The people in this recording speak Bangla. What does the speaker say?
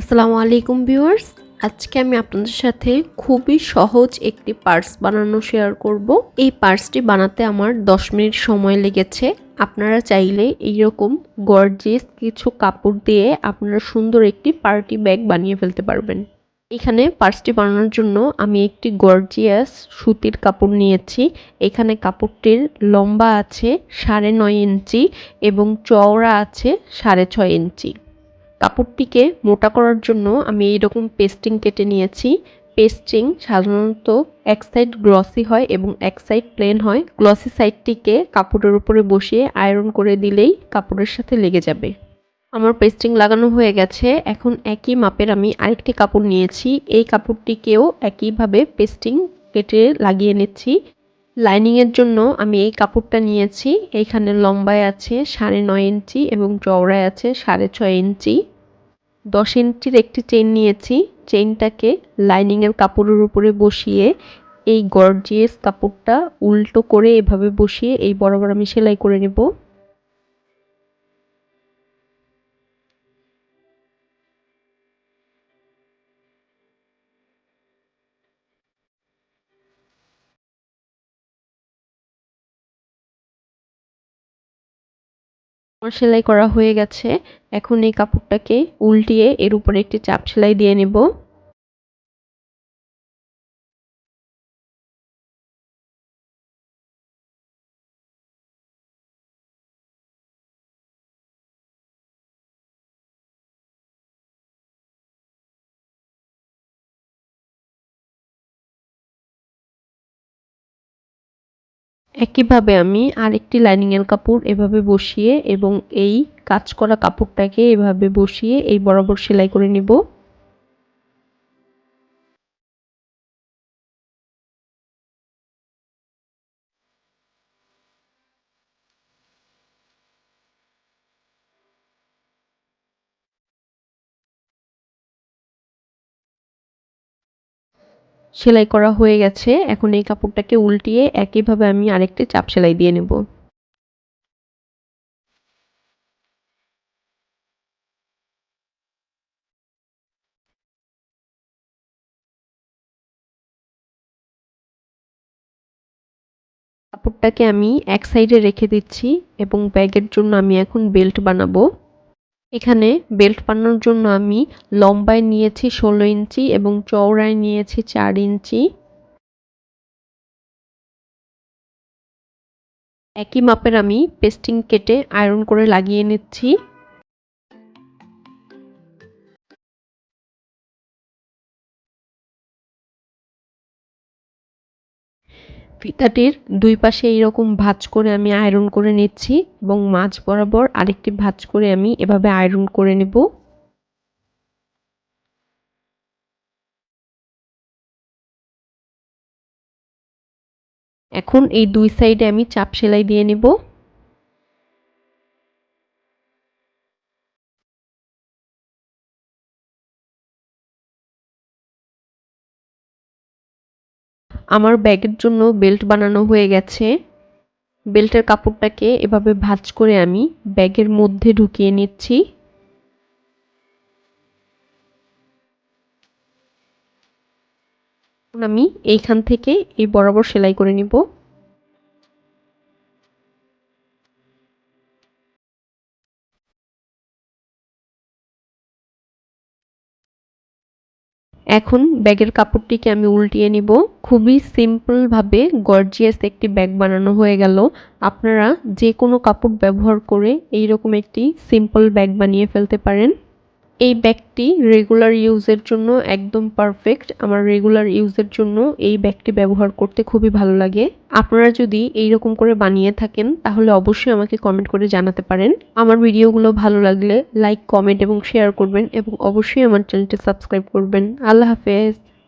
আসসালামু আলাইকুম ভিউয়ার্স। আজকে আমি আপনাদের সাথে খুবই সহজ একটি পার্স বানানো শেয়ার করব। এই পার্সটি বানাতে আমার 10 মিনিট সময় লেগেছে। আপনারা চাইলে এইরকম গর্জিয়াস কিছু কাপড় দিয়ে আপনারা সুন্দর একটি পার্টি ব্যাগ বানিয়ে ফেলতে পারবেন। এখানে পার্সটি বানানোর জন্য আমি একটি গর্জিয়াস সুতির কাপড় নিয়েছি। এখানে কাপড়টির লম্বা আছে সাড়ে নয় ইঞ্চি এবং চওড়া আছে সাড়ে ছয় ইঞ্চি। কাপড়টিকে মোটা করার জন্য আমি এইরকম পেস্টিং কেটে নিয়েছি। পেস্টিং সাধারণত এক সাইড গ্লসি হয় এবং এক সাইড প্লেন হয়। গ্লসি সাইডটিকে কাপড়ের উপরে বসিয়ে আয়রন করে দিলেই কাপড়ের সাথে লেগে যাবে। আমার পেস্টিং লাগানো হয়ে গেছে। এখন একই মাপের আমি আরেকটি কাপড় নিয়েছি। এই কাপড়টিকেও একইভাবে পেস্টিং কেটে লাগিয়ে নিচ্ছি। লাইনিংয়ের জন্য আমি এই কাপড়টা নিয়েছি। এইখানে লম্বায় আছে সাড়ে নয় ইঞ্চি এবং চওড়ায় আছে সাড়ে ছয় ইঞ্চি। দশ ইঞ্চির একটি চেন নিয়েছি। চেইনটাকে লাইনিংয়ের কাপড়ের উপরে বসিয়ে এই গর্জিয়াস কাপড়টা উল্টো করে এভাবে বসিয়ে এই বরাবর আমি সেলাই করে নেব। আমার সেলাই করা হয়ে গেছে। এখন এই কাপড়টাকে উল্টিয়ে এর উপরে একটি চাপ সেলাই দিয়ে নেব। একইভাবে আমি আরেকটি লাইনিংয়ের কাপড় এভাবে বসিয়ে এবং এই কাজ করা কাপড়টাকে এভাবে বসিয়ে এই বরাবর সেলাই করে নিব। সেলাই করা হয়ে গেছে। এখন এই কাপড়টাকে উল্টিয়ে একইভাবে আমি আরেকটি চাপ সেলাই দিয়ে নেব। কাপড়টাকে আমি এক সাইডে রেখে দিচ্ছি এবং ব্যাগের জন্য আমি এখন বেল্ট বানাবো। এখানে বেল্ট বানানোর জন্য আমি লম্বায় নিয়েছি ষোলো ইঞ্চি এবং চওড়ায় নিয়েছি চার ইঞ্চি। একই মাপের আমি পেস্টিং কেটে আয়রন করে লাগিয়ে নিচ্ছি। ফিতাটির দুই পাশে এইরকম ভাঁজ করে আমি আয়রন করে নিচ্ছি এবং মাঝ বরাবর আরেকটি ভাঁজ করে আমি এভাবে আয়রন করে নেব। এখন এই দুই সাইডে আমি চাপ সেলাই দিয়ে নেব। আমার ব্যাগের জন্য বেল্ট বানানো হয়ে গেছে। বেল্টের কাপড়টাকে এভাবে ভাজ করে আমি ব্যাগের মধ্যে ঢুকিয়ে নিচ্ছি। আমি এইখান থেকে এই বরাবর সেলাই করে নিব। এখন ব্যাগের কাপড়টিকে আমি উল্টিয়ে নিব। খুবই সিম্পলভাবে গর্জিয়াস একটি ব্যাগ বানানো হয়ে গেল। আপনারা যে কোনো কাপড় ব্যবহার করে এই রকম একটি সিম্পল ব্যাগ বানিয়ে ফেলতে পারেন। এই ব্যাগটি রেগুলার ইউজের জন্য একদম পারফেক্ট আমার রেগুলার ইউজের জন্য এই ব্যাগটি ব্যবহার করতে খুবই ভালো লাগে। আপনারা যদি এইরকম করে বানিয়ে থাকেন, তাহলে অবশ্যই আমাকে কমেন্ট করে জানাতে পারেন। আমার ভিডিওগুলো ভালো লাগলে লাইক কমেন্ট এবং শেয়ার করবেন এবং অবশ্যই আমার চ্যানেলটি সাবস্ক্রাইব করবেন। আল্লাহ হাফেজ।